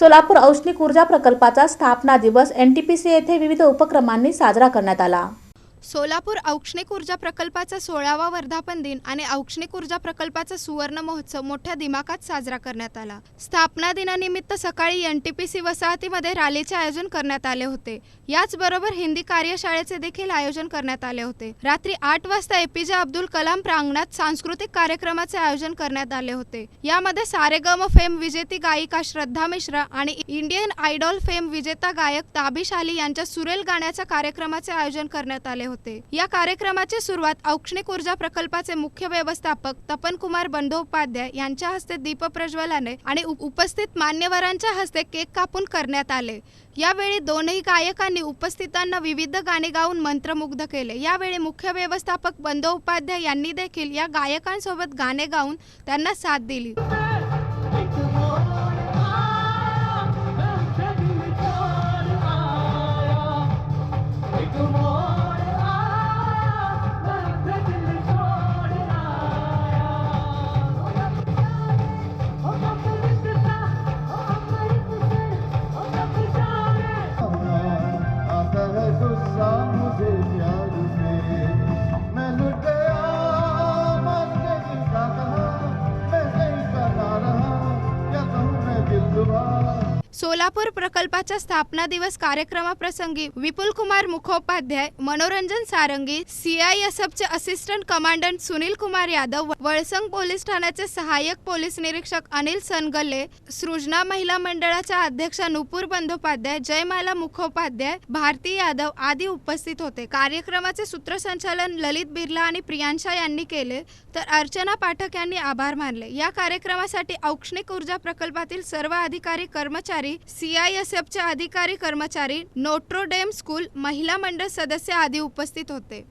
सोलापूर औष्णिक ऊर्जा प्रकल्पाचा स्थापना दिवस एनटीपीसी येथे विविध उपक्रमांनी साजरा करण्यात आला. सोलापूर औष्णिक ऊर्जा प्रकल्पाचा सोळावा वर्धापन दिन आणि औष्णिक ऊर्जा प्रकल्पाचा सुवर्ण महोत्सव मोठ्या दिमाखात साजरा करण्यात आला. स्थापना दिनानिमित्त सकाळी एन टी पी सी वसाहतीमध्ये रॅलीचे आयोजन करण्यात आले होते. याचबरोबर हिंदी कार्यशाळेचे देखील आयोजन करण्यात आले होते. रात्री आठ वाजता एपीजे अब्दुल कलाम प्रांगणात सांस्कृतिक कार्यक्रमाचे आयोजन करण्यात आले होते. यामध्ये सारेगम फेम विजेती गायिका श्रद्धा मिश्रा आणि इंडियन आयडॉल फेम विजेता गायक ताबिश अली यांच्या सुरेल गाण्याच्या कार्यक्रमाचे आयोजन करण्यात आले होते. या कार्यक्रमाची सुरुवात औष्णिक ऊर्जा प्रकल्पाचे मुख्य व्यवस्थापक तपन कुमार बंदोपाध्याय यांच्या हस्ते दीप प्रज्वलाने आणि उपस्थित मान्यवरांच्या हस्ते केक कापून करण्यात आले. यावेळी दोनही गायकांनी उपस्थितांना विविध गाणे गाऊन मंत्रमुग्ध केले. यावेळी मुख्य व्यवस्थापक बंदोपाध्याय यांनी देखील या गायकांसोबत गाणे गाऊन त्यांना साथ दिली. सोलापूर प्रकल्पाच्या स्थापना दिवस कार्यक्रमाप्रसंगी विपुल Kumar Mukhopadhyay Manoranjan Sarangi सीआयएसएफचे assistant commandant Sunil Kumar Yadav Valsang police ठाण्याचे सहाय्यक पोलीस निरीक्षक अनिल सनगल्ले सृजना महिला मंडळाच्या अध्यक्षा नुपूर बंदोपाध्याय जयमाला मुखोपाध्याय भारती यादव आदी उपस्थित होते. कार्यक्रमाचे सूत्रसंचालन ललित बिर्ला आणि प्रियांशा यांनी केले तर अर्चना पाठक यांनी आभार मानले. या कार्यक्रमासाठी औष्णिक ऊर्जा प्रकल्पातील सर्व अधिकारी कर्मचारी सीआयएसएफचे अधिकारी कर्मचारी नोट्रोडेम स्कूल महिला मंडळ सदस्य आदी उपस्थित होते.